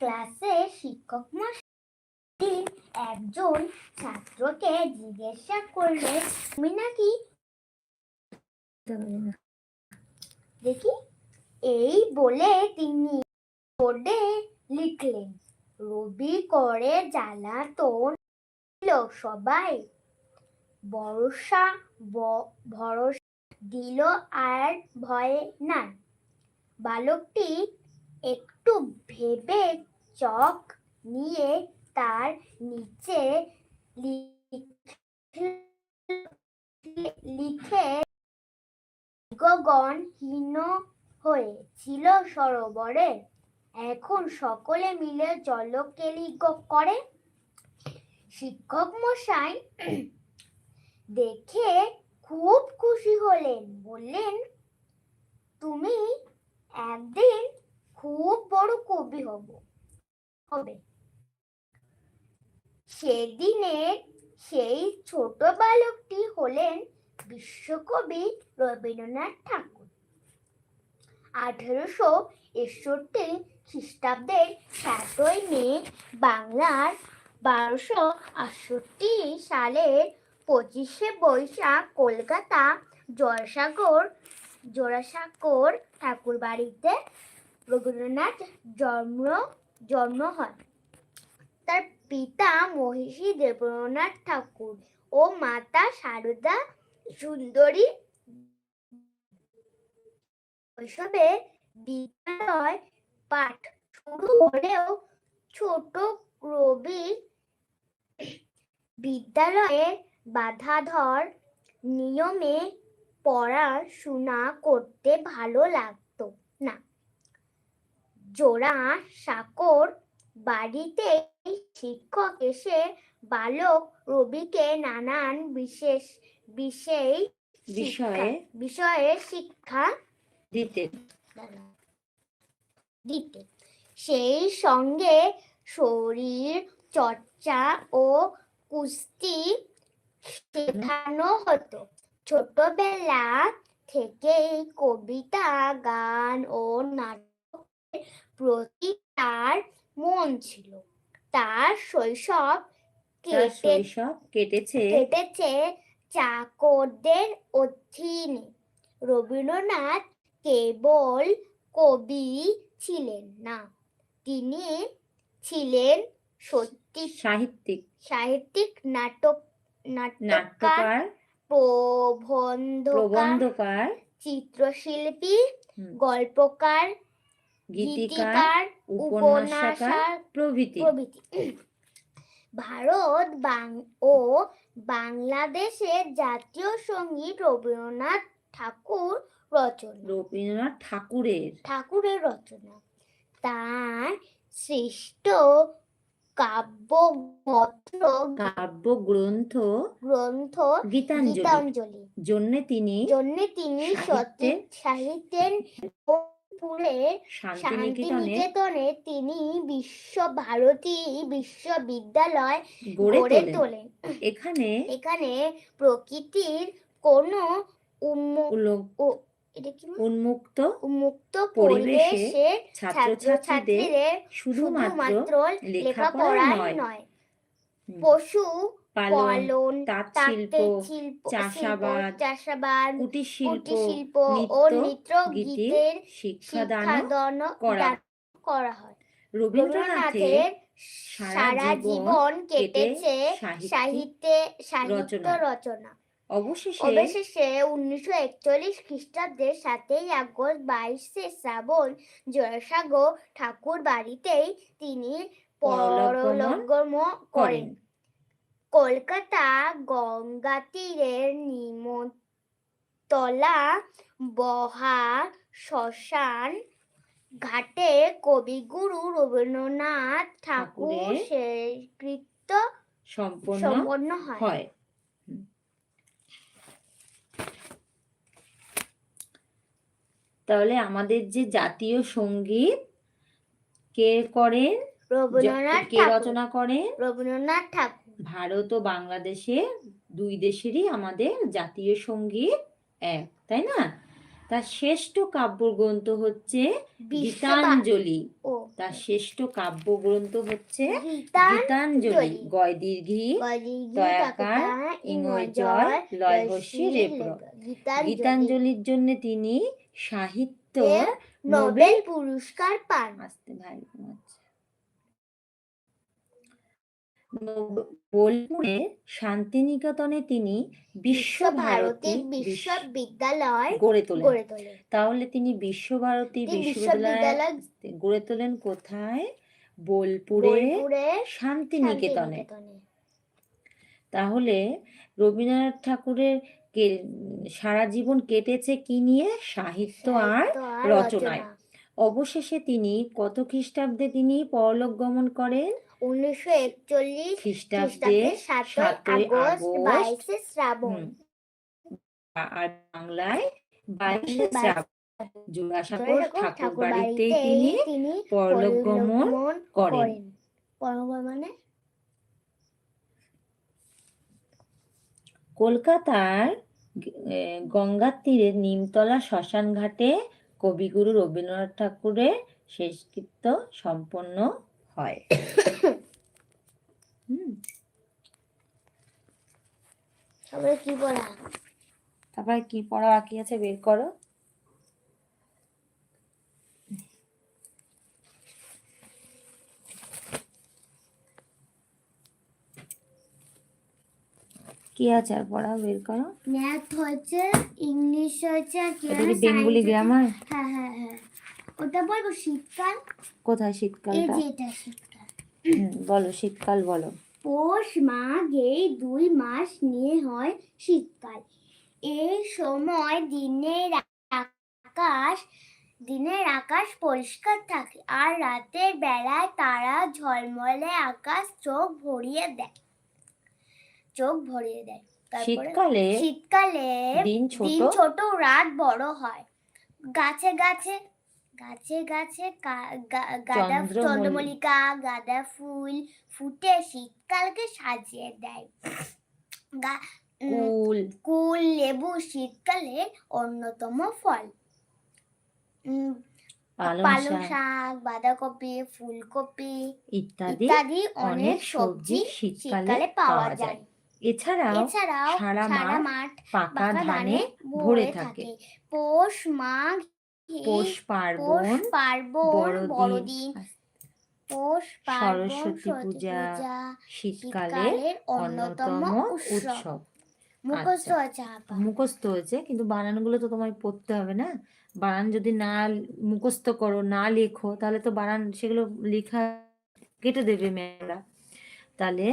ক্লাসে শিক্ষক মশাই একজন ছাত্রকে জিজ্ঞাসা করলে, তুমি নাকি দেখি? এই বলে তিনি বোর্ডে লিখলেন, রবি করে জ্বালাতন দিল সবাই। ভরসা ভরসা দিল আর ভয় নাই। বালকটি একটু ভেবে চক নিয়ে তার নিচে লিখ- লিখে গগনহীন হয়েছিল সরোবরে। এখন সকলে মিলে জলকেলি করে। শিক্ষক মশাই দেখে খুব খুশি হলেন, বললেন, তুমি একদিন খুব বড় কবি হব। হবে। সেদিনে সেই ছোট বালকটি হলেন বিশ্বকবি রবীন্দ্রনাথ ঠাকুর। আঠেরোশো একষট্টি খ্রিস্টাব্দের সাতই মে বাংলার বারোশো আটষট্টি সালের পঁচিশে বৈশাখ কলকাতা জয়সাগর জোড়াসাগর ঠাকুর বাড়িতে রবীন্দ্রনাথ জন্ম জন্ম হয় তার পিতা মহিষী দেবেন্দ্রনাথ ঠাকুর ও মাতা সারদা সুন্দরী। শৈশবে বিদ্যালয় পাঠ শুরু হলেও ছোট রবি বিদ্যালয়ে বাধাধর নিয়মে পড়াশোনা করতে ভালো লাগতো। না জোড়া সাকর বাড়িতে শিক্ষক এসে বালক রবিকে নানান বিশেষ বিশেষ বিষয়ে বিষয়ে শিক্ষা দিতে। দিতে। সেই সঙ্গে শরীর চর্চা ও কুস্তি শেখানো হতো। ছোটবেলা থেকেই কবিতা গান ও নাটকের প্রতি তার মন ছিল। তার শৈশব তার শৈশব কেটেছে। কেটেছে চাকরদের অধীনে। রবীন্দ্রনাথ কেবল কবি ছিলেন না তিনি ছিলেন সত্যি সাহিত্যিক। সাহিত্যিক নাটক নাট্যকার প্রবন্ধকার চিত্রশিল্পী গল্পকার গীতিকার উপন্যাসকার প্রভৃতি। ভারত ও বাংলাদেশের জাতীয় সংগীত রবীন্দ্রনাথ ঠাকুর রচনা। রবীন্দ্রনাথ ঠাকুরের। ঠাকুরের রচনা। তার সৃষ্ট কাব্য মন্ত্র কাব্যগ্রন্থ গ্রন্থ গীতাঞ্জলি। গীতাঞ্জলি। জন্য তিনি জন্য তিনি সত্যি সাহিত্যে- সাহিত্যের পুরে শান্তিনিকেতনে তিনি বিশ্বভারতী বিশ্ববিদ্যালয় গড়ে তোলেন। এখানে এখানে প্রকৃতির কোনো উন্মুক্ত? উন্মুক্ত পরিবেশে ছাত্রছাত্রীদের শুধুমাত্র লেখাপড়া নয়। পশু পালন তাঁত শিল্প চাষাবাদ, চাষাবাদ কুটির শিল্প ও নৃত্য, গীতের শিক্ষাদান করা। দান করা হয় রবীন্দ্রনাথের সারা জীবন কেটেছে সাহিত্যে সাহিত্য রচনা। অবশেষে অবশেষে উনিশশো একচল্লিশ খ্রিস্টাব্দের সাতই আগস্ট বাইশে শ্রাবণ জয়সাগর ঠাকুর বাড়িতেই তিনি করেন করেন কলকাতা গঙ্গা তীরের নিমতলা বহা শ্মশান ঘাটে কবিগুরু রবীন্দ্রনাথ ঠাকুর শেষকৃত্য সম্পন্ন হয়। হয়। তাহলে আমাদের যে জাতীয় সংগীত কে করেন? রবীন্দ্রনাথ কে রচনা করেন? রবীন্দ্রনাথ ঠাকুর। ভারত ও বাংলাদেশে দুই দেশেরই আমাদের জাতীয় সংগীত এক তাই না? তার শ্রেষ্ঠ কাব্যগ্রন্থ হচ্ছে গীতাঞ্জলি। তার শ্রেষ্ঠ কাব্যগ্রন্থ হচ্ছে গীতাঞ্জলি। গয় দীর্ঘি তয়াকার, ইঙয় জয়, লয় হস্যি রেপ্র। গীতাঞ্জলির জন্য তিনি সাহিত্য নোবেল পুরস্কার পান। আসতে ভাই আচ্ছা। বোলপুরে শান্তিনিকেতনে তিনি বিশ্বভারতী বিশ্ববিদ্যালয় গড়ে তোলেন। গড়ে তাহলে তিনি বিশ্বভারতী বিশ্ববিদ্যালয় গড়ে তোলেন কোথায়? বোলপুরে শান্তিনিকেতনে। তাহলে রবীন্দ্রনাথ ঠাকুরের সারা জীবন কেটেছে কি নিয়ে? সাহিত্য আর রচনায়। অবশেষে তিনি কত খ্রিস্টাব্দে তিনি পরলোক গমন করেন? উনিশশো একচল্লিশ খ্রিস্টাব্দে সাতই আগস্ট বাইশে শ্রাবণ। আর বাংলায় বাইশে শ্রাবণ। জোড়াসাঁকোর ঠাকুর বাড়িতেই তিনি পরলোক গমন করেন। মানে? কলকাতার গঙ্গার তীরে নিমতলা শ্মশান ঘাটে কবিগুরু রবীন্দ্রনাথ ঠাকুরের শেষকৃত্য সম্পন্ন হয় তারপরে কি পড়া তারপরে কি পড়া বাকি আছে বের করো কি আছে আর পড়া বের করো ম্যাথ হচ্ছে ইংলিশ হচ্ছে আর কি বেঙ্গলি গ্রামার হ্যাঁ হ্যাঁ হ্যাঁ ওটা বলব শীতকাল? কোথায় এই যে এটা শীতকাল। বলো শীতকাল বলো। পৌষ মাঘ এই দুই মাস নিয়ে হয় শীতকাল। এই সময় দিনের আকাশ দিনের আকাশ পরিষ্কার থাকে আর রাতের বেলায় তারা ঝলমলে আকাশ চোখ ভরিয়ে দেয়। চোখ ভরিয়ে দেয়। শীতকালে শীতকালে দিন ছোট রাত বড় হয়। গাছে গাছে গাছে গাছে গাঁদা চন্দ্রমল্লিকা। গাঁদা ফুল ফুটে শীতকালকে সাজিয়ে দেয়। কুল। কুল লেবু শীতকালের অন্যতম ফল। পালং শাক। বাঁধাকপি ফুলকপি ইত্যাদি ইত্যাদি অনেক সবজি শীতকালে শীতকালে পাওয়া যায়। এছাড়াও এছাড়াও সারা মাঠ পাকা ধানে ভরে থাকে। পৌষ মাঘ পৌষ পার্বণ পার্বণ বড়দিন পৌষ সরস্বতী পূজা, শীতকালের অন্যতম উৎসব। মুখস্থ আচ্ছা। আছে মুখস্থ হয়েছে কিন্তু বানানগুলো তো তোমায় পড়তে হবে না? বানান যদি না মুখস্থ করো না লেখো তাহলে তো বানান সেগুলো লেখা কেটে দেবে মেয়েরা তাহলে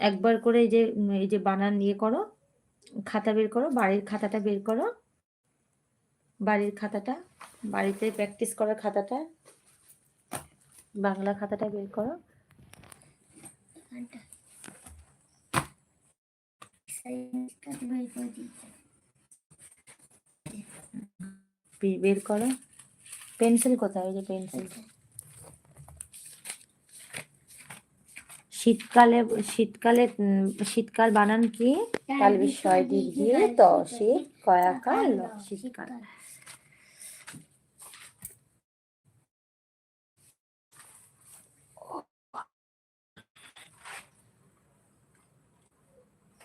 একবার করে এই যে এই যে বানান ইয়ে করো খাতা বের করো বাড়ির খাতাটা বের করো বাড়ির খাতাটা বাড়িতে প্র্যাকটিস করার খাতাটা বাংলা খাতাটা বের করো। বের করো। পেন্সিল কোথায়? ওই যে পেন্সিল। শীতকালে শীতকালে শীতকাল বানান কি? কাল বিষয় দীর্ঘি ত শীত কয়াকাল শীতকাল।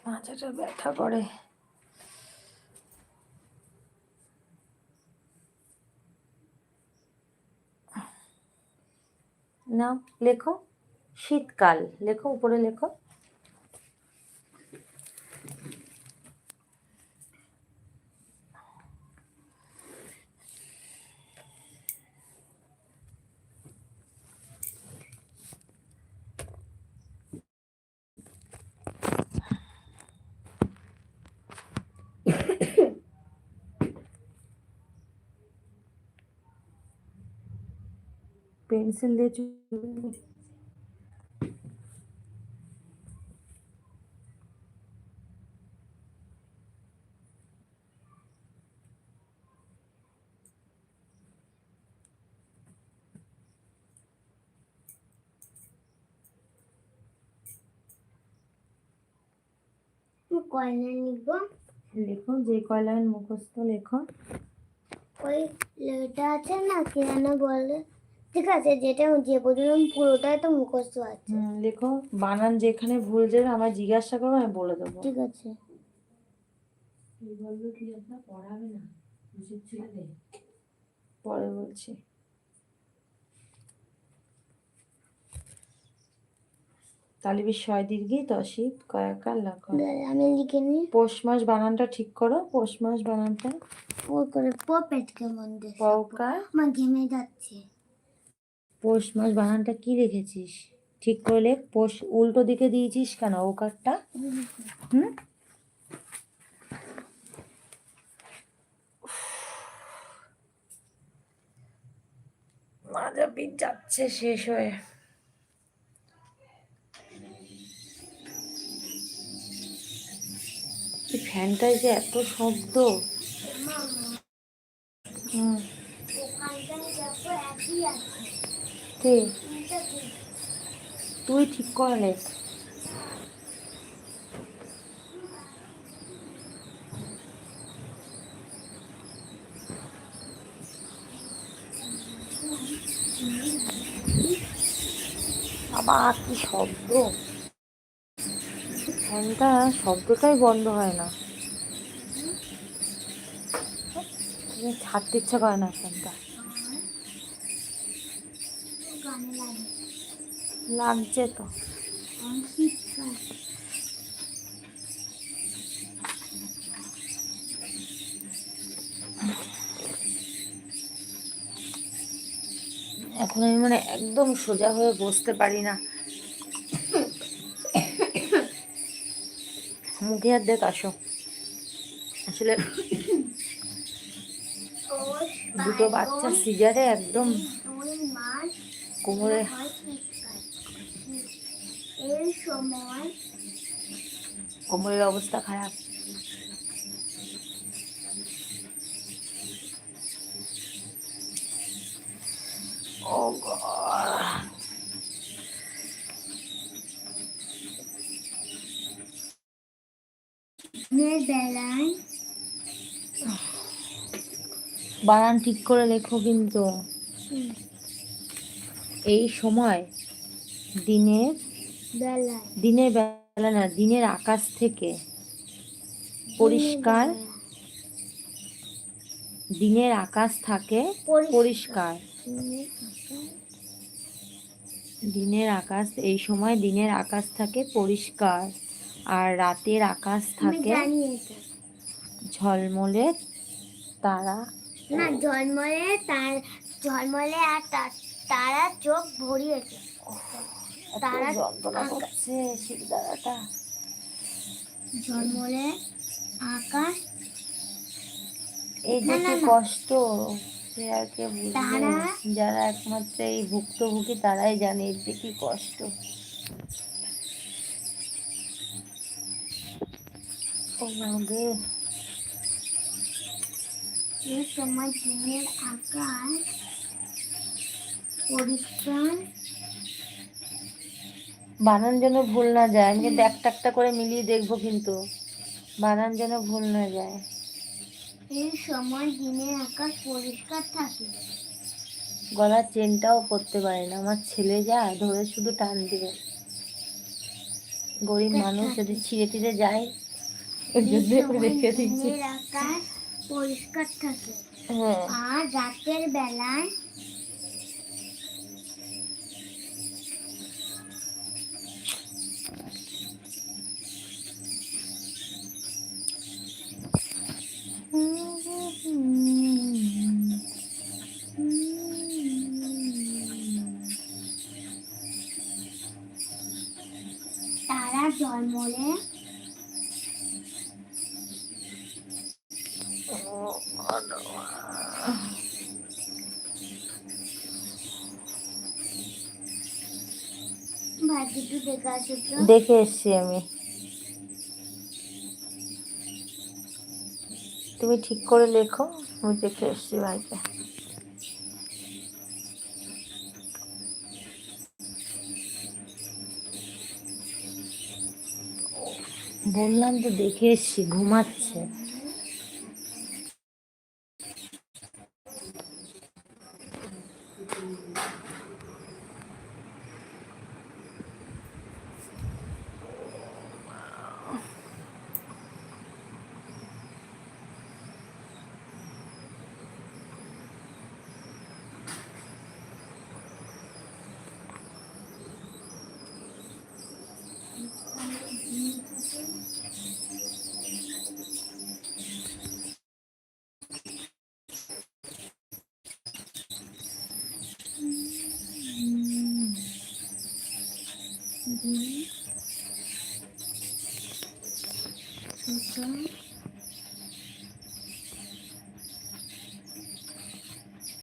মাথাটা ব্যথা করে। না লেখো শীতকাল লেখো উপরে লেখো। পেন্সিল দিয়ে চু- কয়লা লিখব লেখো যে কয় লাইন মুখস্থ লেখো ওই লেটা আছে না কেন বলে? ঠিক আছে যেটা যে পর্যন্ত পুরোটাই তো মুখস্থ আছে। লেখো বানান যেখানে ভুল যাবে আমার জিজ্ঞাসা করো আমি বলে দেবো। ঠিক আছে। পরে বলছি। তালিবি ছয় দীর্ঘি কয়াকার লাখ আমি লিখে নিই। পৌষ মাস বানানটা ঠিক করো পৌষ মাস বানানটা। ও করে প পেটকে মন দিয়ে পৌকা। আমার ঘেমে যাচ্ছে। পৌষ মাস বানানটা কি রেখেছিস ঠিক করে লেখ পৌষ উল্টো দিকে দিয়েছিস কেন ওকারটা হুম? যাচ্ছে শেষ হয়ে। এই ফ্যানটায় যে এত শব্দ। হুম ওখানটায় দেখো একই আছে কে? তুই ঠিক করলে আবার কি শব্দ? ফ্যানটা শব্দটাই বন্ধ হয় না। ছাড়তে ইচ্ছা করে না ফ্যানটা। লাগছে তো। এখন আমি মানে একদম সোজা হয়ে বসতে পারি না। মুখে হাত দেখ, আসো। আসলে দুটো বাচ্চা সিজারে একদম কোমরে কোমরের অবস্থা খারাপ। ও বানান ঠিক করে লেখো কিন্তু। এই সময় দিনের বেলায়। দিনের বেলা না দিনের আকাশ থেকে পরিষ্কার দিনের আকাশ থাকে পরিষ্কার। দিনের আকাশ এই সময় দিনের আকাশ থাকে পরিষ্কার আর রাতের আকাশ থাকে জানি এটা। ঝলমলে তারা না জন্মলে তার জন্মলে আর তার তারা চোখ ভরিয়েছে। তারা যন্ত্রণা করছে শিরদাঁড়াটা জন্মলে আকাশ। এই যে কি কষ্ট সে আর কে বুঝবে যারা একমাত্র এই ভুক্তভোগী তারাই জানে এর যে কি কষ্ট। ও এই সময় দিনের আকাশ বানান যেন ভুল না যায়। আমি কিন্তু একটা একটা করে মিলিয়ে দেখব কিন্তু। বানান যেন ভুল না যায়। এই সময় দিনের আকাশ পরিষ্কার থাকে। গলার চেনটাও পরতে পারে না। আমার ছেলে যা ধরে শুধু টান দিবে। গরিব মানুষ যদি ছিঁড়ে টিড়ে যায় ওই জন্য রেখে দিচ্ছি। আকাশ পরিষ্কার থাকে। হ্যাঁ। আর রাতের বেলায় তারা জন্মলে দেখে এসছি আমি। তুমি ঠিক করে লেখো আমি দেখে এসছি ভাইকে। বললাম তো দেখে এসছি ঘুমাচ্ছে।